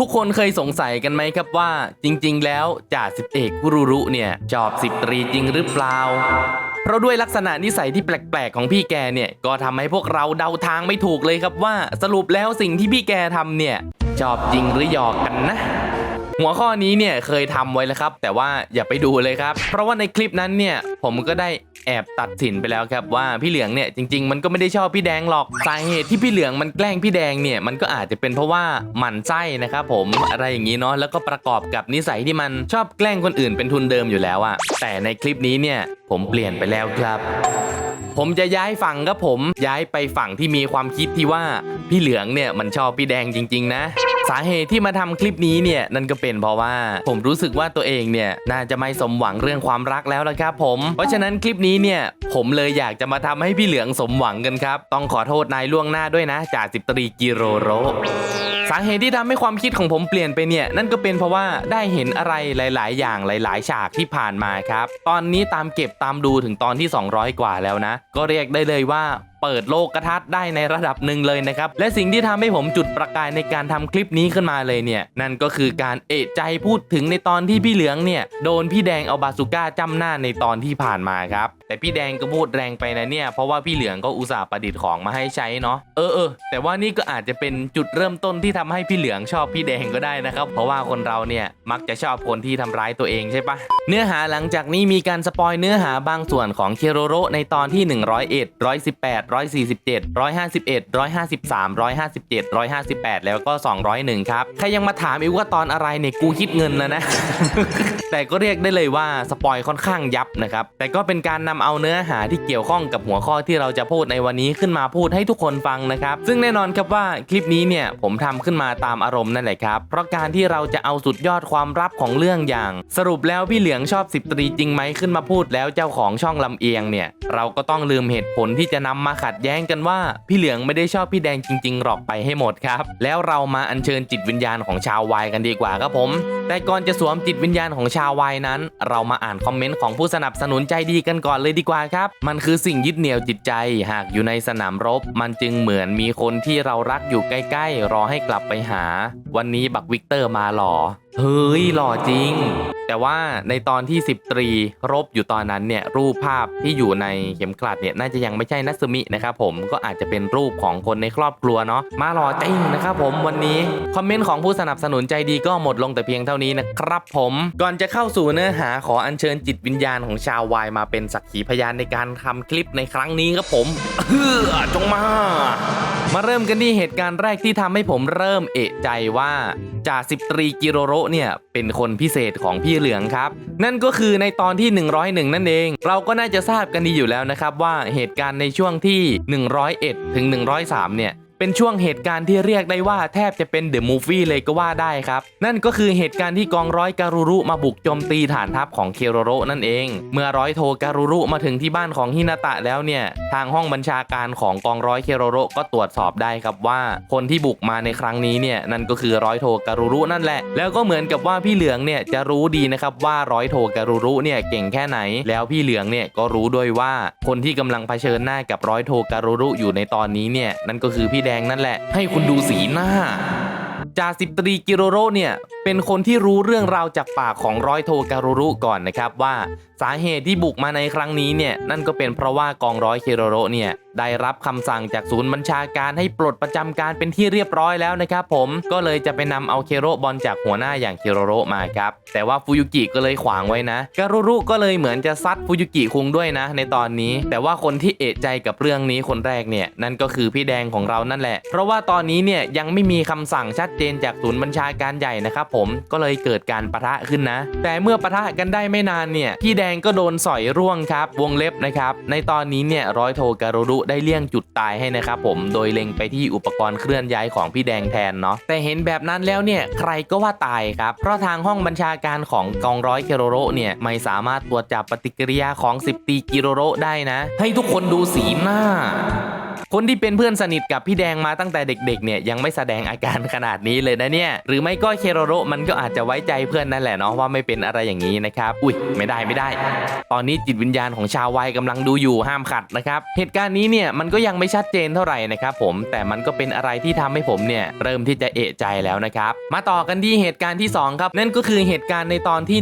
ทุกคนเคยสงสัยกันไหมครับว่า จริง ๆ แล้วจ่าสิบเอกคุรุรุเนี่ยชอบสิบตรีจริงหรือเปล่า เพราะด้วยลักษณะนิสัยที่แปลก ๆ ของพี่แกเนี่ยก็ทำให้พวกเราเดาทางไม่ถูกเลยครับว่า สรุปแล้วสิ่งที่พี่แกทำเนี่ยชอบจริงหรือหยอกกันนะหัวข้อนี้เนี่ยเคยทำไว้แล้วครับ แต่ว่าอย่าไปดูเลยครับ เพราะว่าในคลิปนั้นเนี่ยผมก็ได้ แอบตัดสินไปแล้วครับว่าพี่เหลืองเนี่ยจริง ๆ มันก็ไม่ได้ชอบพี่แดงหรอกสาเหตุที่พี่เหลืองมันแกล้งพี่แดงเนี่ยมันก็อาจจะเป็นเพราะว่าหมั่นไส้นะครับผมอะไรอย่างนี้เนาะแล้วก็ประกอบกับนิสัยที่มันชอบแกล้งคนอื่นเป็นทุนเดิมอยู่แล้วอะแต่ในคลิปนี้เนี่ยผมเปลี่ยนไปแล้วครับ ผมจะย้ายฝั่งครับผมย้ายไปฝั่งที่มีความคิดที่ว่าพี่เหลืองเนี่ยมันชอบพี่แดงจริง ๆ นะ สาเหตุที่มาทำคลิปนี้เนี่ยนั่นก็เป็นเพราะว่าผมรู้สึกว่าตัวเองเนี่ยน่าจะไม่สมหวังเรื่องความรักแล้วละครับผม เพราะฉะนั้นคลิปนี้เนี่ยผมเลยอยากจะมาทำให้พี่เหลืองสมหวังกันครับ ต้องขอโทษนายล่วงหน้าด้วยนะจ่าสิบตรีกิโรโร สาเหตุที่ทำให้ความคิดของผมเปลี่ยนไปเนี่ยนั่นก็เป็นเพราะว่าได้เห็นอะไรหลาย ๆ อย่างหลาย ๆ ฉากที่ผ่านมาครับ ตอนนี้ตามเก็บตามดูถึงตอนที่ 200 กว่าแล้วนะ ก็เรียกได้เลยว่า เปิดโลกกระทัดได้ในระดับหนึ่งเลยนะครับ และสิ่งที่ทำให้ผมจุดประกายในการทำคลิปนี้ขึ้นมาเลยเนี่ย นั่นก็คือการเอะใจพูดถึงในตอนที่พี่เหลืองเนี่ยโดนพี่แดงเอาบาสุก้าจ้ำหน้าในตอนที่ผ่านมาครับ แต่พี่แดงก็พูดแรงไปนะเนี่ย เพราะว่าพี่เหลืองก็อุตส่าห์ประดิษฐ์ของมาให้ใช้เนาะ เออเออแต่ว่านี่ก็อาจจะเป็นจุดเริ่มต้นที่ทำให้พี่เหลืองชอบพี่แดงก็ได้นะครับ เพราะว่าคนเราเนี่ยมักจะชอบคนที่ทำร้ายตัวเองใช่ปะเนื้อหาหลังจากนี้มีการสปอยเนื้อหาบางส่วนของเคโรโรในตอนที่ 101 118 147 151 153 157 158 แล้วก็ 201 ครับ ใครยังมาถามอีกว่าตอนอะไรเนี่ยกูคิดเงินแล้วนะ แต่ก็เรียกได้เลยว่าสปอยค่อนข้างยับนะครับ แต่ก็เป็นการนำเอาเนื้อหาที่เกี่ยวข้องกับหัวข้อที่เราจะพูดในวันนี้ขึ้นมาพูดให้ทุกคนฟังนะครับ ซึ่งแน่นอนครับว่าคลิปนี้เนี่ยผมทำขึ้นมาตามอารมณ์นั่นแหละครับ เพราะการที่เราจะเอาสุดยอดความลับของเรื่องอย่าง สรุปแล้วพี่เหลืองชอบสิบตรีจริงไหมขึ้นมาพูดแล้วเจ้าของช่องลำเอียงเนี่ยเราก็ต้องลืมเหตุผลที่จะนำมาขัดแย้งกันว่าพี่เหลืองไม่ได้ชอบพี่แดงจริงๆหรอกไปให้หมดครับ แล้วเรามาอัญเชิญจิตวิญญาณของชาววายกันดีกว่าครับผม แต่ก่อนจะสวมจิตวิญญาณของชาววายนั้น เรามาอ่านคอมเมนต์ของผู้สนับสนุนใจดีกันก่อนเลยดีกว่าครับ มันคือสิ่งยึดเหนี่ยวจิตใจ หากอยู่ในสนามรบ มันจึงเหมือนมีคนที่เรารักอยู่ใกล้ๆ รอให้กลับไปหา วันนี้บักวิกเตอร์มาหรอ เฮ้ยหล่อจริง แต่ว่าในตอนที่ 10 ตรีรบอยู่ตอนนั้นเนี่ยรูปภาพที่อยู่ในเข็มกลัดเนี่ยน่าจะยังไม่ใช่นัสมินะครับผมก็อาจจะเป็นรูปของคนในครอบครัวเนาะมาหล่อจริงนะครับผมวันนี้ คอมเมนต์ของผู้สนับสนุนใจดีก็หมดลงแต่เพียงเท่านี้นะครับผมก่อนจะเข้าสู่เนื้อหาขออัญเชิญจิตวิญญาณของชาววายมาเป็นสักขีพยานในการทำคลิปในครั้งนี้ครับผมเฮือจงมา มาเริ่มกันที่เหตุการณ์แรกที่ทำให้ผมเริ่มเอะใจว่าจ่าสิบตรีกิโรโรเนี่ยเป็นคนพิเศษของพี่เหลืองครับ นั่นก็คือในตอนที่ 101 นั่นเอง เราก็น่าจะทราบกันดีอยู่แล้วนะครับว่าเหตุการณ์ในช่วงที่ 101 ถึง 103 เนี่ย เป็นช่วงเหตุการณ์ที่เรียกได้ว่าแทบจะเป็นเดอะมูฟวี่เลยก็ว่าได้ครับ นั่นก็คือเหตุการณ์ที่กองร้อยการุรุมาบุกโจมตีฐานทัพของเคโรโรนั่นเอง เมื่อร้อยโทการุรุมาถึงที่บ้านของฮินาตะแล้วเนี่ยทางห้องบัญชาการของกองร้อยเคโรโรก็ตรวจสอบได้ครับว่า คนที่บุกมาในครั้งนี้เนี่ยนั่นก็คือร้อยโทการุรุนั่นแหละ แล้วก็เหมือนกับว่าพี่เหลืองเนี่ยจะรู้ดีนะครับว่าร้อยโทการุรุเนี่ยเก่งแค่ไหน แล้วพี่เหลืองเนี่ยก็รู้ด้วยว่าคนที่กำลังเผชิญหน้ากับร้อยโทการุรุอยู่ในตอนนี้เนี่ยนั่นก็คือพี่แดงนั่นแหละ ให้คุณดูสีหน้าจ่าสิบตรีกิโรโรเนี่ยเป็นคนที่รู้เรื่องราวจากปากของร้อยโทการุรุก่อนนะครับว่าสาเหตุที่บุกมาในครั้งนี้เนี่ยนั่นก็เป็นเพราะว่ากองร้อยเคโรโรเนี่ย ได้รับคำสั่งจากศูนย์บัญชาการให้ปลดประจำการเป็นที่เรียบร้อยแล้วนะครับผมก็เลยจะไปนำเอาเคโรบอลจากหัวหน้าอย่างเคโรโรมาครับแต่ว่าฟูยุกิก็เลยขวางไว้นะการุรุก็เลยเหมือนจะซัดฟูยุกิคุงด้วยนะ ในตอนนี้ แต่ว่าคนที่เอะใจกับเรื่องนี้คนแรกเนี่ยนั่นก็คือพี่แดงของเรานั่นแหละ เพราะว่าตอนนี้เนี่ยยังไม่มีคำสั่งชัดเจนจากศูนย์บัญชาการใหญ่นะครับผมก็เลยเกิดการปะทะขึ้นนะ แต่เมื่อปะทะกันได้ไม่นานเนี่ยพี่แดงก็โดนสอยร่วงครับ วงเล็บนะครับในตอนนี้เนี่ยร้อยโทการุรุได้เลี่ยงจุดตายให้นะครับผมโดยเล็งไปที่อุปกรณ์เคลื่อนย้ายของพี่แดงแทนเนาะแต่เห็นแบบนั้นแล้วเนี่ยใครก็ว่าตายครับ เพราะทางห้องบัญชาการของกองร้อยเคโรโรเนี่ยไม่สามารถตรวจจับปฏิกิริยาของ 10 ตีกิโรโรได้นะ ให้ทุกคนดูสีหน้า คนที่เป็นเพื่อนสนิทกับพี่แดงมาตั้งแต่เด็กๆเนี่ยยังไม่แสดงอาการขนาดนี้เลยนะเนี่ยหรือไม่ก็เคโรโรมันก็อาจจะไว้ใจเพื่อนนั่นแหละเนาะว่าไม่เป็นอะไรอย่างนี้นะครับอุ้ยไม่ได้ไม่ได้ ตอนนี้จิตวิญญาณของชาววัยกำลังดูอยู่ห้ามขัดนะครับเหตุการณ์นี้เนี่ยมันก็ยังไม่ชัดเจนเท่าไหร่นะครับผมแต่มันก็เป็นอะไรที่ทำให้ผมเนี่ยเริ่มที่จะเอะใจแล้วนะครับมาต่อกันที่เหตุการณ์ที่สองครับ นั่นก็คือเหตุการณ์ในตอนที่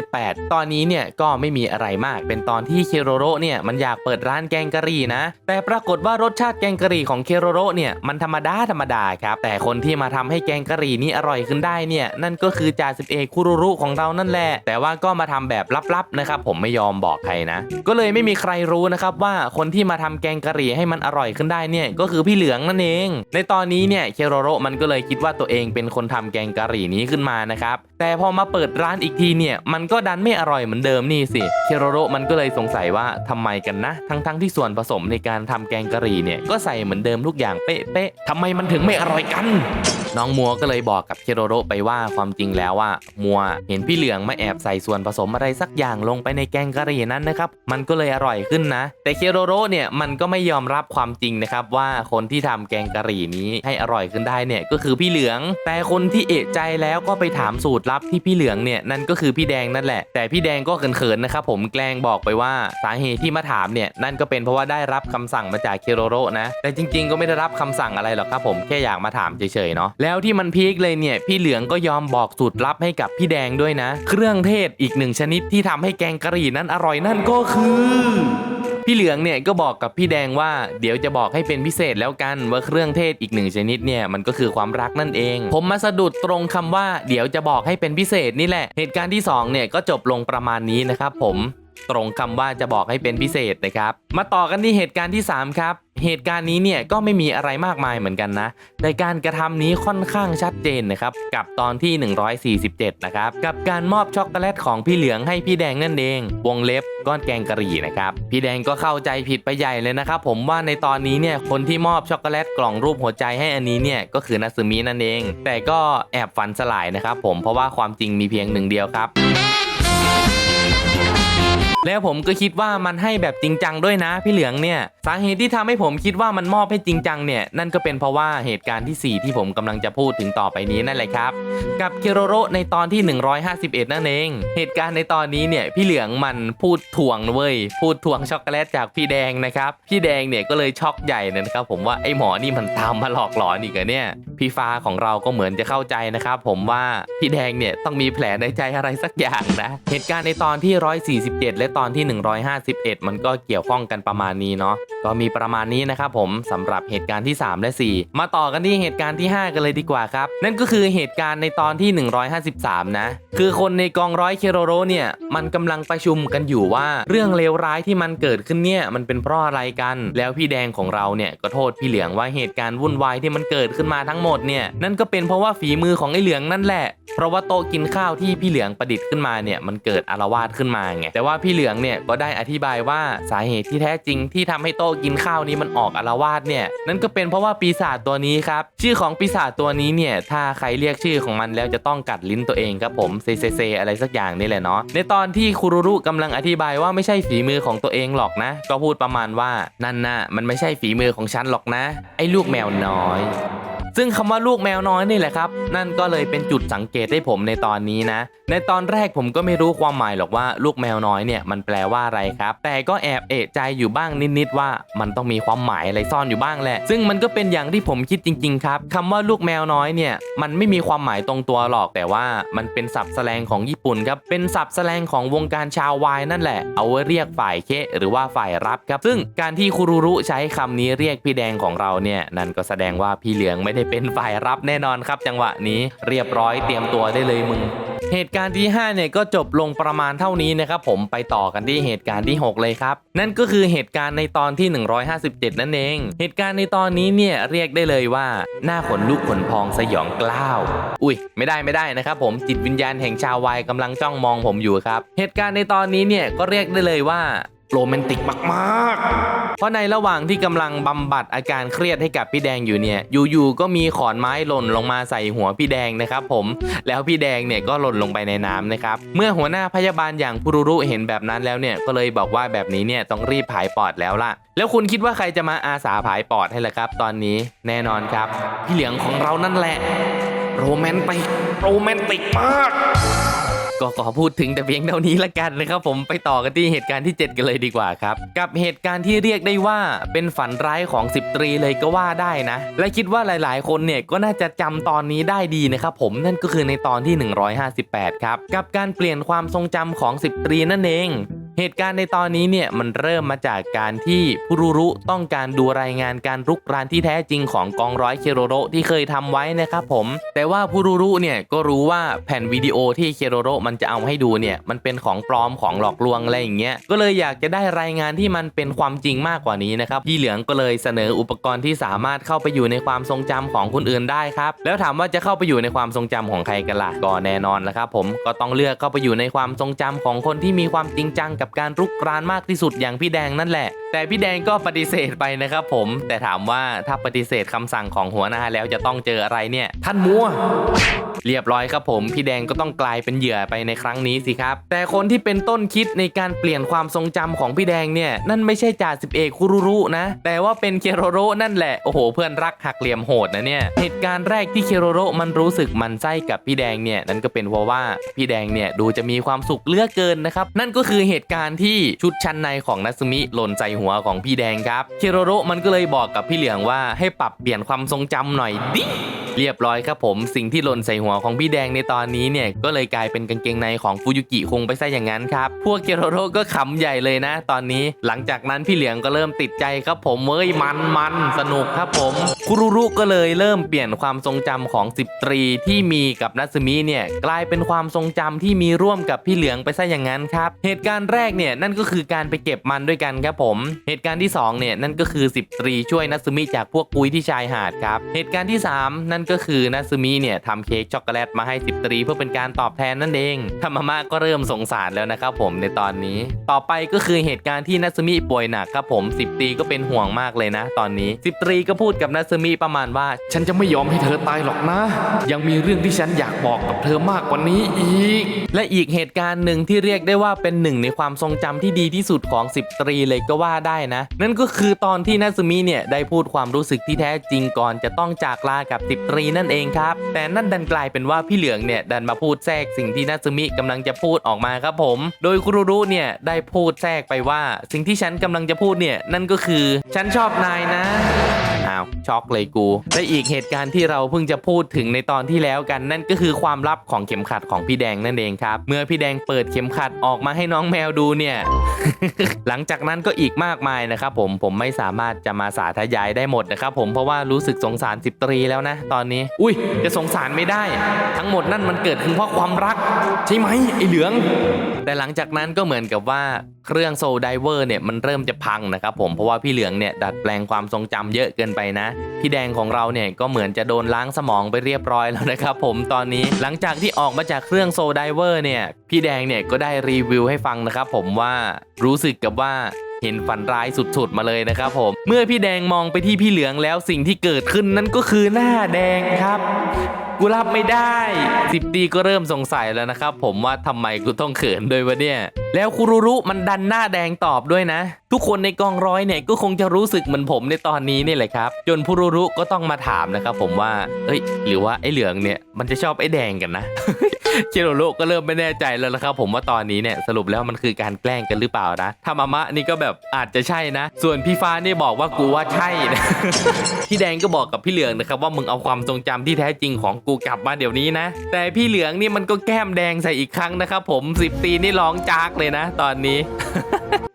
118 ตอนนี้เนี่ยก็ไม่มีอะไรมากเป็นตอนที่เคโรโรเนี่ยมันอยากเปิดร้านแกงกะหรี่นะแต่ปรากฏว่ารสชาติแกงกะหรี่ของเคโรโรเนี่ยมันธรรมดาธรรมดาครับ แต่คนที่มาทำให้แกงกะหรี่นี้อร่อยขึ้นได้เนี่ยนั่นก็คือจ่าสิบเอกคุรุรุของเรานั่นแหละ แต่ว่าก็มาทำแบบลับๆนะครับผมไม่ยอมบอกใครนะ ก็เลยไม่มีใครรู้นะครับว่าคนที่มาทำแกงกะหรี่ให้มันอร่อยขึ้นได้เนี่ยก็คือพี่เหลืองนั่นเอง ในตอนนี้เนี่ยเคโรโรมันก็เลยคิดว่าตัวเองเป็นคนทำแกงกะหรี่นี้ขึ้นมานะครับแต่พอมาเปิดร้านอีกทีเนี่ยมันก็ดันไม่อร่อยเหมือนเดิมนี่สิเคโรโรมันก็เลยสงสัยว่าทำไมกันนะ ทั้งๆที่ส่วนผสมในการทำแกงกะหรี่เนี่ยก็ใส่เหมือนเดิมทุกอย่างเป๊ะๆทำไมมันถึงไม่อร่อยกันน้องมัวก็เลยบอกกับเคโรโรไปว่าความจริงแล้วว่ามัวเห็นพี่เหลืองมาแอบใส่ส่วนผสมอะไรสักอย่างลงไปในแกงกะหรี่นั้นนะครับ มันก็เลยอร่อยขึ้นนะ แต่เคโรโรเนี่ยมันก็ไม่ยอมรับความจริงนะครับว่าคนที่ทำแกงกะหรี่นี้ให้อร่อยขึ้นได้เนี่ยก็คือพี่เหลือง แต่คนที่เอะใจแล้วก็ไปถามสูตรลับที่พี่เหลืองเนี่ยนั่นก็คือพี่แดงนั่นแหละ แต่พี่แดงก็เขินๆนะครับผมแกล้งบอกไปว่าสาเหตุที่มาถามเนี่ยนั่นก็เป็นเพราะว่าได้รับคำสั่งมาจากเคโรโรนะแต่จริง ๆ ก็ไม่ได้รับคำสั่งอะไรหรอกครับผมแค่อยากมาถามเฉยๆเนาะแล้วที่มันพีคเลยเนี่ย พี่เหลืองก็ยอมบอกสูตรลับให้กับพี่แดงด้วยนะ เครื่องเทศอีกหนึ่งชนิดที่ทำให้แกงกะหรี่นั้นอร่อยนั่นก็คือพี่เหลืองเนี่ยก็บอกกับพี่แดงว่าเดี๋ยวจะบอกให้เป็นพิเศษแล้วกันว่าเครื่องเทศอีกหนึ่งชนิดเนี่ยมันก็คือความรักนั่นเอง ผมมาสะดุดตรงคำว่า เดี๋ยวจะบอกให้เป็นพิเศษนี่แหละ เหตุการณ์ที่สองเนี่ยก็จบลงประมาณนี้นะครับผม ตรงคำว่าจะบอกให้เป็นพิเศษนะครับ มาต่อกันที่เหตุการณ์ที่ 3 ครับ เหตุการณ์นี้เนี่ยก็ไม่มีอะไรมากมายเหมือนกันนะ แต่การกระทำนี้ค่อนข้างชัดเจนนะครับ กับตอนที่ 147 นะครับ กับการมอบช็อกโกแลตของพี่เหลืองให้พี่แดงนั่นเอง วงเล็บก้อนแกงกะหรี่นะครับ พี่แดงก็เข้าใจผิดไปใหญ่เลยนะครับ ผมว่าในตอนนี้เนี่ยคนที่มอบช็อกโกแลตกล่องรูปหัวใจให้อันนี้เนี่ยก็คือนัซึมินั่นเอง แต่ก็แอบฝันสลายนะครับผมเพราะว่าความจริงมีเพียงหนึ่งเดียวครับ แล้วผมก็คิดว่ามันให้แบบจริงจังด้วยนะ พี่เหลืองเนี่ยสาเหตุที่ทำให้ผมคิดว่ามันมอบให้จริงจังเนี่ยนั่นก็เป็นเพราะว่าเหตุการณ์ที่ 4 ที่ผมกำลังจะพูดถึงต่อไปนี้นั่นแหละครับ กับเคโรโรในตอนที่ 151 นั่นเอง เหตุการณ์ในตอนนี้เนี่ยพี่เหลืองมันพูดทวงเว้ยพูดทวงช็อกโกแลตจากพี่แดงนะครับพี่แดงเนี่ยก็เลยช็อกใหญ่นะครับ ผมว่าไอ้หมอนี่มันตามมาหลอกหลอนอีกเหรอเนี่ยพี่ฟ้าของเราก็เหมือนจะเข้าใจนะครับ ผมว่าพี่แดงเนี่ยต้องมีแผลในใจอะไรสักอย่างนะเหตุการณ์ในตอนที่ 147 และตอนที่ 151 มันก็เกี่ยวข้องกันประมาณนี้เนาะก็มีประมาณนี้นะครับผมสำหรับเหตุการณ์ที่ 3 และ 4 มาต่อกันที่เหตุการณ์ที่ 5 กันเลยดีกว่าครับ นั่นก็คือเหตุการณ์ในตอนที่ 153 นะ คือคนในกองร้อยเคโรโรเนี่ย มันกำลังประชุมกันอยู่ว่า เรื่องเลวร้ายที่มันเกิดขึ้นเนี่ยมันเป็นเพราะอะไรกัน แล้วพี่แดงของเราเนี่ยก็โทษพี่เหลืองว่าเหตุการณ์วุ่นวายที่มันเกิดขึ้นมาทั้งหมดเนี่ยนั่นก็เป็นเพราะว่าฝีมือของไอ้เหลืองนั่นแหละ เพราะว่าโต๊ะกินข้าวที่พี่เหลืองประดิษฐ์ขึ้นมาเนี่ยมันเกิดอารวาสขึ้นมาไงแต่ว่าพี่เหลืองเนี่ยก็ได้อธิบายว่าสาเหตุที่แท้จริงที่ทำให้โต๊ะกินข้าวนี้มันออกอารวาสเนี่ยนั่นก็เป็นเพราะว่าปีศาจตัวนี้ครับชื่อของปีศาจตัวนี้เนี่ยถ้าใครเรียกชื่อของมันแล้วจะต้องกัดลิ้นตัวเองครับผมเซเซเซอะไรสักอย่างนี่แหละเนาะในตอนที่คุรุรุกำลังอธิบายว่าไม่ใช่ฝีมือของตัวเองหรอกนะ ก็พูดประมาณว่านั่นน่ะมันไม่ใช่ฝีมือของฉันหรอกนะ ไอ้ลูกแมวน้อย ซึ่งคำว่าลูกแมวน้อยนี่แหละครับ นั่นก็เลยเป็นจุดสังเกตให้ผมในตอนนี้นะ ในตอนแรกผมก็ไม่รู้ความหมายหรอกว่าลูกแมวน้อยเนี่ยมันแปลว่าอะไรครับ แต่ก็แอบเอะใจอยู่บ้างนิดๆว่ามันต้องมีความหมายอะไรซ่อนอยู่บ้างแหละ ซึ่งมันก็เป็นอย่างที่ผมคิดจริง ๆ ครับคำว่าลูกแมวน้อยเนี่ยมันไม่มีความหมายตรงตัวหรอกแต่ว่ามันเป็นศัพท์แสลงของญี่ปุ่นครับเป็นศัพท์แสลงของวงการชาววายนั่นแหละ เอาไว้เรียกฝ่ายเคหรือว่าฝ่ายรับครับ ซึ่งการที่คุรุรุใช้คำนี้เรียกพี่แดงของเราเนี่ยนั่นก็แสดงว่าพี่เหลืองไม่ได้เป็นฝ่ายรับแน่นอนครับ จังหวะนี้เรียบร้อยเตรียมตัวได้เลยมึงเหตุการณ์ที่ 5 เนี่ยก็จบลงประมาณเท่านี้นะครับผมไปต่อกันที่เหตุการณ์ที่ 6 เลยครับ นั่นก็คือเหตุการณ์ในตอนที่ 157 นั่นเอง เหตุการณ์ในตอนนี้เนี่ยเรียกได้เลยว่า หน้าขนลุกขนพองสยองกล้าว อุ้ย ไม่ได้ไม่ได้นะครับผมจิตวิญญาณแห่งชาววายกำลังจ้องมองผมอยู่ครับ เหตุการณ์ในตอนนี้เนี่ยก็เรียกได้เลยว่า โรแมนติกมากเพราะในระหว่างที่กำลังบำบัดอาการเครียดให้กับพี่แดงอยู่เนี่ยอยู่ๆก็มีขอนไม้หล่นลงมาใส่หัวพี่แดงนะครับผมแล้วพี่แดงเนี่ยก็หล่นลงไปในน้ำนะครับเมื่อหัวหน้าพยาบาลอย่างปุรุรุเห็นแบบนั้นแล้วเนี่ยก็เลยบอกว่าแบบนี้เนี่ยต้องรีบผายปอดแล้วล่ะ แล้วคุณคิดว่าใครจะมาอาสาผายปอดให้ล่ะครับ ตอนนี้แน่นอนครับ พี่เหลืองของเรานั่นแหละโรแมนติกโรแมนติกมาก ก็ขอพูดถึงแต่เพียงเท่านี้ละกันนะครับผมไปต่อกันที่เหตุการณ์ที่ 7 กันเลยดีกว่าครับ กับเหตุการณ์ที่เรียกได้ว่าเป็นฝันร้ายของสิบตรีเลยก็ว่าได้นะ และคิดว่าหลาย ๆ คนเนี่ยก็น่าจะจำตอนนี้ได้ดีนะครับผมนั่นก็คือในตอนที่ 158 ครับ กับการเปลี่ยนความทรงจำของสิบตรีนั่นเอง เหตุการณ์ในตอนนี้เนี่ยมันเริ่มมาจากการที่ผู้รุรุต้องการดูรายงานการรุกรานที่แท้จริงของกองร้อยเคโรโรที่เคยทำไว้นะครับผม แต่ว่าผู้รุรุเนี่ยก็รู้ว่าแผ่นวิดีโอที่เคโรโรมันจะเอาให้ดูเนี่ยมันเป็นของปลอมของหลอกลวงอะไรอย่างเงี้ยก็เลยอยากจะได้รายงานที่มันเป็นความจริงมากกว่านี้นะครับพี่เหลืองก็เลยเสนออุปกรณ์ที่สามารถเข้าไปอยู่ในความทรงจำของคนอื่นได้ครับแล้วถามว่าจะเข้าไปอยู่ในความทรงจำของใครกันล่ะก็แน่นอนแล้วครับผมก็ต้องเลือกเข้าไปอยู่ในความทรงจำของคนที่มีความจริงจังกับการรุกรานมากที่สุดอย่างพี่แดงนั่นแหละแต่พี่แดงก็ปฏิเสธไปนะครับผม แต่ถามว่าถ้าปฏิเสธคำสั่งของหัวหน้าแล้วจะต้องเจออะไรเนี่ย ท่านมัว เรียบร้อยครับผม พี่แดงก็ต้องกลายเป็นเหยื่อไปในครั้งนี้สิครับ แต่คนที่เป็นต้นคิดในการเปลี่ยนความทรงจำของพี่แดงเนี่ย นั่นไม่ใช่จ่าสิบเอกคุรุรุนะ แต่ว่าเป็นเคโรโรนั่นแหละ โอ้โห เพื่อนรักหักเหลี่ยมโหดนะเนี่ย เหตุการณ์แรกที่เคโรโรมันรู้สึกมันไส้กับพี่แดงเนี่ยนั่นก็เป็นเพราะว่าพี่แดงเนี่ยดูจะมีความสุขเลือกเกินนะครับ นั่นก็คือเหตุการณ์ที่ชุดชั้นในของนัสมิหล่นใส่หัวของพี่แดงครับเคโรโรมันก็เลยบอกกับพี่เหลืองว่าให้ปรับเปลี่ยนความทรงจำหน่อยดิเรียบร้อยครับผมสิ่งที่หล่นใส่หัวของพี่แดงในตอนนี้เนี่ยก็เลยกลายเป็นกางเกงในของฟูยุกิคงไปซะอย่างนั้นครับ พวกเกโรโรก็ขำใหญ่เลยนะ ตอนนี้หลังจากนั้นพี่เหลืองก็เริ่มติดใจครับผมเอ้ยมันมันสนุกครับผมคุรุรุก็เลยเริ่มเปลี่ยนความทรงจำของสิบตรีที่มีกับนัสมิเนี่ยกลายเป็นความทรงจำที่มีร่วมกับพี่เหลืองไปซะอย่างนั้นครับเหตุการณ์แรกเนี่ยนั่นก็คือการไปเก็บมันด้วยกันครับผมเหตุการณ์ที่สองเนี่ยนั่นก็คือสิตรีช่วยนัสมิจากพวกปุยที่ชายหาดครับเหตุการณ์ที่สามนั่นก็คือนัสมิเนี่ยทำเค้กช็อกโกแลตมาให้สิตรีเพื่อเป็นการตอบแทนนั่นเองธรรมมาก็เริ่มสงสารแล้วนะครับผมในตอนนี้ ต่อไปก็คือเหตุการณ์ที่นัสมิป่วยหนักครับผมสิตรีก็เป็นห่วงมากเลยนะ ตอนนี้สิตรีก็พูดกับนัสมิประมาณว่า ฉันจะไม่ยอมให้เธอตายหรอกนะ ยังมีเรื่องที่ฉันอยากบอกกับเธอมากกว่านี้อีก และอีกเหตุการณ์หนึ่งที่เรียกได้ว่าเป็นหนึ่งในความทรงจำที่ดีที่สุดของสิบตรีเลยก็ว่าได้นะ นั่นก็คือตอนที่นัสมิเนี่ยได้พูดความรู้สึกที่แท้จริงก่อนจะต้องจากลากับสิบตรีนั่นเองครับ แต่นั่นดันกลายเป็นว่าพี่เหลืองเนี่ยดันมาพูดแทรกสิ่งที่นัสมิกำลังจะพูดออกมาครับผม โดยครูรุเนี่ยได้พูดแทรกไปว่า สิ่งที่ฉันกำลังจะพูดเนี่ยนั่นก็คือ ฉันชอบนายนะ อ้าวช็อกเลยกู และอีกเหตุการณ์ที่เราเพิ่งจะพูดถึงในตอนที่แล้วกัน นั่นก็คือความลับของเข็มขัดของพี่แดงนั่นเองครับ เมื่อพี่แดงเปิดเข็มขัดออกมาให้น้องแมวดูเนี่ย หลังจากนั้นก็อีกมากมายนะครับผมผมไม่สามารถจะมาสาธยายได้หมดนะครับผมเพราะว่ารู้สึกสงสารสิบตรีแล้วนะ ตอนนี้ อุ้ยจะสงสารไม่ได้ ทั้งหมดนั่นมันเกิดขึ้นเพราะความรัก ใช่ไหมไอเหลือง แต่หลังจากนั้นก็เหมือนกับว่าเครื่องโซลไดเวอร์เนี่ยมันเริ่มจะพังนะครับผมเพราะว่าพี่เหลืองเนี่ยดัดแปลงความทรงจำเยอะเกินไปนะ พี่แดงของเราเนี่ยก็เหมือนจะโดนล้างสมองไปเรียบร้อยแล้วนะครับผมตอนนี้หลังจากที่ออกมาจากเครื่องโซไดเวอร์เนี่ยพี่แดงเนี่ยก็ได้รีวิวให้ฟังนะครับผมว่ารู้สึกกับว่าเห็นฝันร้ายสุดๆมาเลยนะครับผม เมื่อพี่แดงมองไปที่พี่เหลืองแล้วสิ่งที่เกิดขึ้นนั่นก็คือหน้าแดงครับ กูรับไม่ได้สิบตีก็เริ่มสงสัยแล้วนะครับผมว่าทำไมกูต้องเขินด้วยวะเนี่ย แล้วคุรุรุมันดันหน้าแดงตอบด้วยนะ ทุกคนในกองร้อยเนี่ยก็คงจะรู้สึกเหมือนผมในตอนนี้นี่แหละครับ จนคุรุรุก็ต้องมาถามนะครับผมว่าเอ้ย หรือว่าไอ้เหลืองเนี่ยมันจะชอบไอ้แดงกันนะ เชโรโรก็เริ่มไม่แน่ใจแล้วนะครับผมว่าตอนนี้เนี่ยสรุปแล้วมันคือการแกล้งกันหรือเปล่านะทามามะนี่ก็แบบอาจจะใช่นะ ส่วนพี่ฟ้านี่บอกว่ากูว่าใช่นะพี่แดงก็บอกกับพี่เหลืองนะครับว่ามึงเอาความทรงจำที่แท้จริงของกูกลับมาเดี๋ยวนี้นะ แต่พี่เหลืองนี่มันก็แก้มแดงใส่อีกครั้งนะครับผมสิบตีนี่ร้องจากเลยนะ ตอนนี้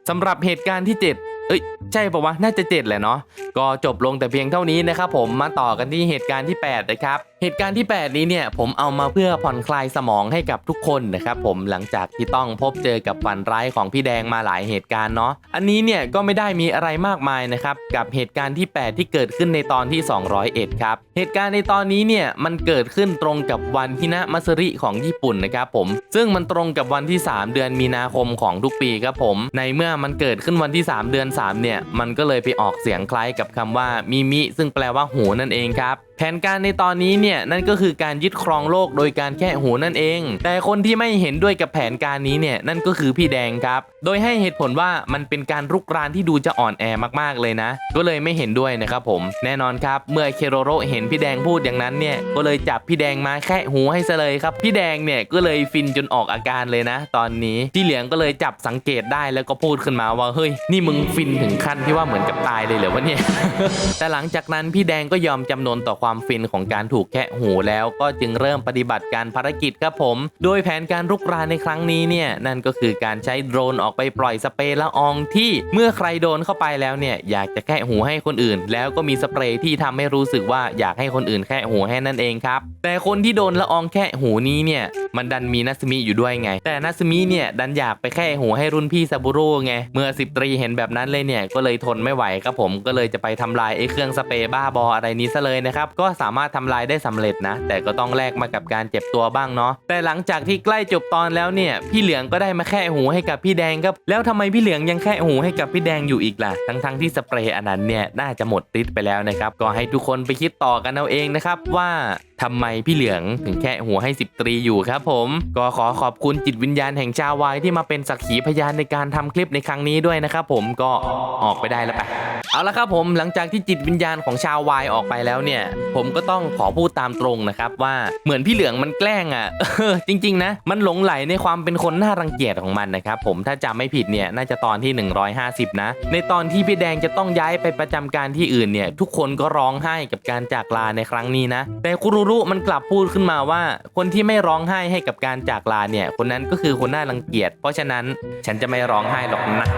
สำหรับเหตุการณ์ที่ 7 เอ้ย ใช่ปะวะน่าจะ7แหละเนาะก็จบลงแต่เพียงเท่านี้นะครับผมมาต่อกันที่เหตุการณ์ที่8นะครับเหตุการณ์ที่ 8 นี้เนี่ยผมเอามาเพื่อผ่อนคลายสมองให้กับทุกคนนะครับผมหลังจากที่ต้องพบเจอกับฝันร้ายของพี่แดงมาหลายเหตุการณ์เนาะอันนี้เนี่ยก็ไม่ได้มีอะไรมากมายนะครับกับเหตุการณ์ที่ 8 ที่เกิดขึ้นในตอนที่ 201 ครับเหตุการณ์ในตอนนี้เนี่ยมันเกิดขึ้นตรงกับวันฮินะมัสริของญี่ปุ่นนะครับผมซึ่งมันตรงกับวันที่ 3 เดือนมีนาคมของทุกปีครับผมในเมื่อมันเกิดขึ้นวันที่ 3 เดือน 3 เนี่ยมันก็เลยไปออกเสียงคล้ายกับคำว่ามิมิซึ่งแปลว่าหูนั่นเองครับแผนการในตอนนี้เนี่ยนั่นก็คือการยึดครองโลกโดยการแค่หูนั่นเอง แต่คนที่ไม่เห็นด้วยกับแผนการนี้เนี่ยนั่นก็คือพี่แดงครับ โดยให้เหตุผลว่ามันเป็นการรุกรานที่ดูจะอ่อนแอมากๆเลยนะ ก็เลยไม่เห็นด้วยนะครับผม แน่นอนครับ เมื่อเคโรโรเห็นพี่แดงพูดอย่างนั้นเนี่ยก็เลยจับพี่แดงมาแค่หูให้ซะเลยครับ พี่แดงเนี่ยก็เลยฟินจนออกอาการเลยนะ ตอนนี้พี่เหลียงก็เลยจับสังเกตได้แล้วก็พูดขึ้นมาว่าเฮ้ยนี่มึงฟินถึงขั้นที่ว่าเหมือนกับตายเลยเหรอวะเนี่ยแต่หลังจากนั้นพี่แดงก็ยอมจำนนต่อความฟินของการถูกแคะหูแล้วก็จึงเริ่มปฏิบัติการภารกิจครับผม โดยแผนการรุกรานในครั้งนี้เนี่ยนั่นก็คือการใช้โดรนออกไปปล่อยสเปรย์ละอองที่เมื่อใครโดนเข้าไปแล้วเนี่ยอยากจะแคะหูให้คนอื่น แล้วก็มีสเปรย์ที่ทำให้รู้สึกว่าอยากให้คนอื่นแคะหูให้นั่นเองครับแต่คนที่โดนละอองแคะหูนี้เนี่ยมันดันมีนัสมิอยู่ด้วยไง แต่นัสมิเนี่ยดันอยากไปแค่หูให้รุ่นพี่ซาบุโร่ไงเมื่อสิบตรีเห็นแบบนั้นเลยเนี่ยก็เลยทนไม่ไหวครับผมก็เลยจะไปทำลายไอ้เครื่องสเปรย์บ้าบออะไรนี้ซะเลยนะครับก็สามารถทำลายได้สำเร็จนะ แต่ก็ต้องแลกมากับการเจ็บตัวบ้างเนาะแต่หลังจากที่ใกล้จบตอนแล้วเนี่ย พี่เหลืองก็ได้มาแค่หูให้กับพี่แดงครับ แล้วทำไมพี่เหลืองยังแค่หูให้กับพี่แดงอยู่อีกล่ะ ทั้งๆที่สเปรย์อันนั้นเนี่ยน่าจะหมดฤทธิ์ไปแล้วนะครับ ก็ให้ทุกคนไปคิดต่อกันเอาเองนะครับว่าทำไมพี่เหลืองถึงแค่หัวให้สิบตรีอยู่ครับผม ก็ขอขอบคุณจิตวิญญาณแห่งชาววายที่มาเป็นสักขีพยานในการทำคลิปในครั้งนี้ด้วยนะครับผมก็ออกไปได้แล้วไป เอาละครับผมหลังจากที่จิตวิญญาณของชาววายออกไปแล้วเนี่ย ผมก็ต้องขอพูดตามตรงนะครับว่าเหมือนพี่เหลืองมันแกล้งอะจริง ๆ นะ มันหลงไหลในความเป็นคนน่ารังเกียจของมันนะครับผมถ้าจำไม่ผิดเนี่ยน่าจะตอนที่ 150 นะ ในตอนที่พี่แดงจะต้องย้ายไปประจำการที่อื่นเนี่ย ทุกคนก็ร้องไห้กับการจากลาในครั้งนี้นะ แต่คุรุรุมันกลับพูดขึ้นมาว่า คนที่ไม่ร้องไห้ให้กับการจากลาเนี่ย คนนั้นก็คือคนน่ารังเกียจเพราะฉะนั้นฉันจะไม่ร้องไห้หรอกนะ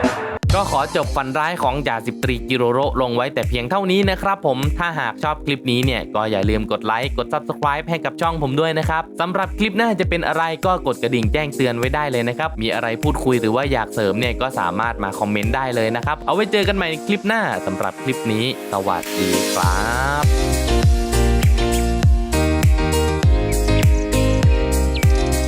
ก็ขอจบฝันร้ายของจ่าสิบตรีกิโรโรลงไว้แต่เพียงเท่านี้นะครับผมถ้าหากชอบคลิปนี้เนี่ย ก็อย่าลืมกดไลค์กด Subscribe ให้กับช่องผมด้วยนะครับสำหรับคลิปหน้าจะเป็นอะไรก็กดกระดิ่งแจ้งเตือนไว้ได้เลยนะครับ มีอะไรพูดคุยหรือว่าอยากเสริมเนี่ยก็สามารถมาคอมเมนต์ได้เลยนะครับ เอาไว้เจอกันใหม่ในคลิปหน้าสำหรับคลิปนี้ สวัสดีครับ